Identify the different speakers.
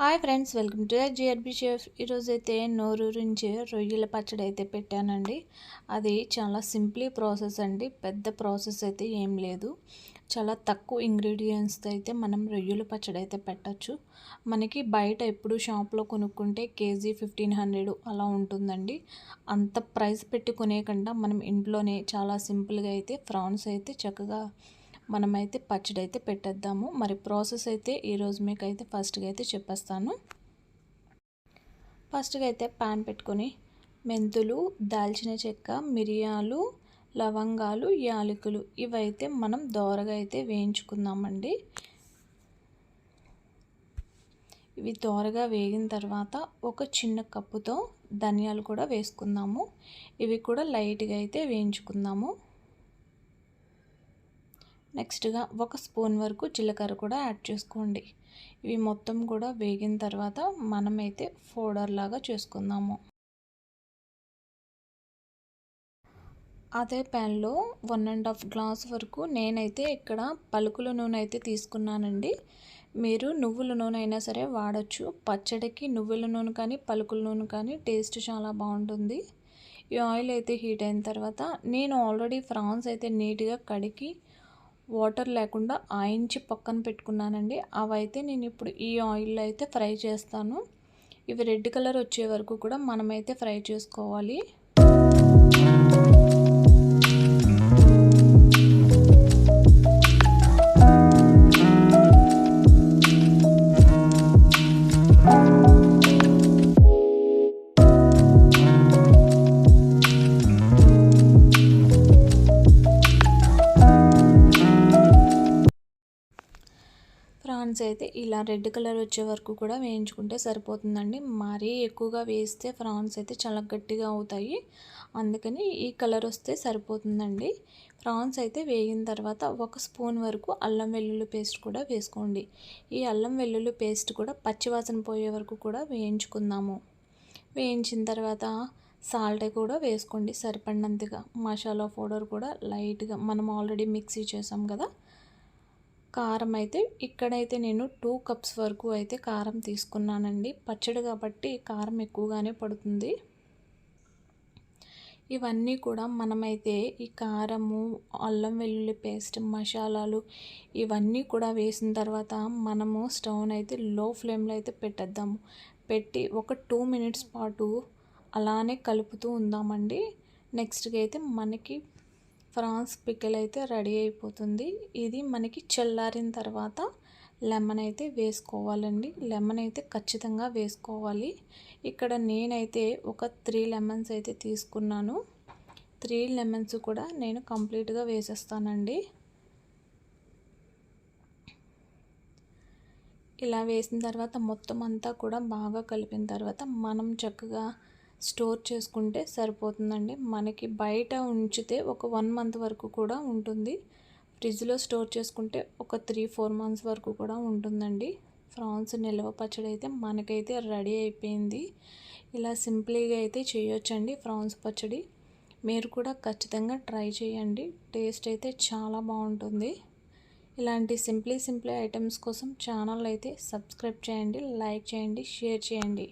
Speaker 1: Hi friends welcome to GRB chef. ఈరోజు అయితే నోరూరించి రొయ్యల పచ్చడి అయితే పెట్టానండి. అది చాలా సింప్లీ ప్రాసెస్ అండి. పెద్ద ప్రాసెస్ అయితే ఏం లేదు. చాలా తక్కువ ఇంగ్రీడియంట్స్తో అయితే మనం రొయ్యల పచ్చడి అయితే పెట్టచ్చు. మనకి బయట ఎప్పుడు షాప్లో కొనుక్కుంటే కేజీ ఫిఫ్టీన్ హండ్రెడ్ అలా ఉంటుందండి. అంత ప్రైస్ పెట్టి కొనే కన్నా మనం ఇంట్లోనే చాలా సింపుల్గా అయితే ఫ్రాన్స్ అయితే చక్కగా మనమైతే పచ్చడి అయితే పెట్టేద్దాము. మరి ప్రాసెస్ అయితే ఈరోజు మీకు అయితే ఫస్ట్గా అయితే చెప్పేస్తాను. ఫస్ట్గా అయితే ప్యాన్ పెట్టుకొని మెంతులు దాల్చిన చెక్క మిరియాలు లవంగాలు యాలకులు ఇవైతే మనం దోరగా అయితే వేయించుకుందామండి. ఇవి దోరగా వేగిన తర్వాత ఒక చిన్న కప్పుతో ధనియాలు కూడా వేసుకుందాము. ఇవి కూడా లైట్గా అయితే వేయించుకుందాము. నెక్స్ట్గా ఒక స్పూన్ వరకు జీలకర్ర కూడా యాడ్ చేసుకోండి. ఇవి మొత్తం కూడా వేగిన తర్వాత మనమైతే ఫోడర్ లాగా చేసుకుందాము. అదే ప్యాన్లో వన్ అండ్ హాఫ్ గ్లాస్ వరకు నేనైతే ఇక్కడ పలుకుల నూనె అయితే తీసుకున్నానండి. మీరు నువ్వుల నూనె అయినా సరే వాడచ్చు. పచ్చడికి నువ్వుల నూనె కానీ పలుకుల నూనె కానీ టేస్ట్ చాలా బాగుంటుంది. ఈ ఆయిల్ అయితే హీట్ అయిన తర్వాత నేను ఆల్రెడీ ఫ్రాన్స్ అయితే నీట్గా కడిగి వాటర్ లేకుండా ఆయించి పక్కన పెట్టుకున్నానండి. అవైతే నేను ఇప్పుడు ఈ ఆయిల్లో అయితే ఫ్రై చేస్తాను. ఇవి రెడ్ కలర్ వచ్చే వరకు కూడా మనమైతే ఫ్రై చేసుకోవాలి. ప్రాన్స్ అయితే ఇలా రెడ్ కలర్ వచ్చే వరకు కూడా వేయించుకుంటే సరిపోతుందండి. మరీ ఎక్కువగా వేస్తే ఫ్రాన్స్ అయితే చాలా గట్టిగా అవుతాయి. అందుకని ఈ కలర్ వస్తే సరిపోతుందండి. ఫ్రాన్స్ అయితే వేగిన తర్వాత ఒక స్పూన్ వరకు అల్లం వెల్లుల్లి పేస్ట్ కూడా వేసుకోండి. ఈ అల్లం వెల్లుల్లి పేస్ట్ కూడా పచ్చివాసన పోయే వరకు కూడా వేయించుకుందాము. వేయించిన తర్వాత సాల్ట్ కూడా వేసుకోండి సరిపడినంతగా. మసాలా పౌడర్ కూడా లైట్గా మనం ఆల్రెడీ మిక్సీ చేసాం కదా కారం అయితే ఇక్కడైతే నేను టూ కప్స్ వరకు అయితే కారం తీసుకున్నానండి. పచ్చడి కాబట్టి కారం ఎక్కువగానే పడుతుంది. ఇవన్నీ కూడా మనమైతే ఈ కారము అల్లం వెల్లుల్లి పేస్ట్ మసాలాలు ఇవన్నీ కూడా వేసిన తర్వాత మనము స్టవ్ని అయితే లో ఫ్లేమ్లో అయితే పెట్టేద్దాము. పెట్టి ఒక టూ మినిట్స్ పాటు అలానే కలుపుతూ ఉందామండి. నెక్స్ట్గా అయితే మనకి ఫ్రాన్స్ పికిల్ అయితే రెడీ అయిపోతుంది. ఇది మనకి చల్లారిన తర్వాత లెమన్ అయితే వేసుకోవాలండి. లెమన్ అయితే ఖచ్చితంగా వేసుకోవాలి. ఇక్కడ నేనైతే ఒక త్రీ లెమన్స్ అయితే తీసుకున్నాను. త్రీ లెమన్స్ కూడా నేను కంప్లీట్గా వేసేస్తానండి. ఇలా వేసిన తర్వాత మొత్తం అంతా కూడా బాగా కలిపిన తర్వాత మనం చక్కగా స్టోర్ చేసుకుంటే సరిపోతుందండి. మనకి బయట ఉంచితే ఒక వన్ మంత్ వరకు కూడా ఉంటుంది. ఫ్రిడ్జ్లో స్టోర్ చేసుకుంటే ఒక త్రీ ఫోర్ మంత్స్ వరకు కూడా ఉంటుందండి. ఫ్రాన్స్ నిల్వ పచ్చడి అయితే మనకైతే రెడీ అయిపోయింది. ఇలా సింపుల్గా అయితే చేయొచ్చండి ఫ్రాన్స్ పచ్చడి. మీరు కూడా ఖచ్చితంగా ట్రై చేయండి. టేస్ట్ అయితే చాలా బాగుంటుంది. ఇలాంటి సింప్లీ సింప్లీ ఐటమ్స్ కోసం ఛానల్ అయితే సబ్స్క్రైబ్ చేయండి లైక్ చేయండి షేర్ చేయండి.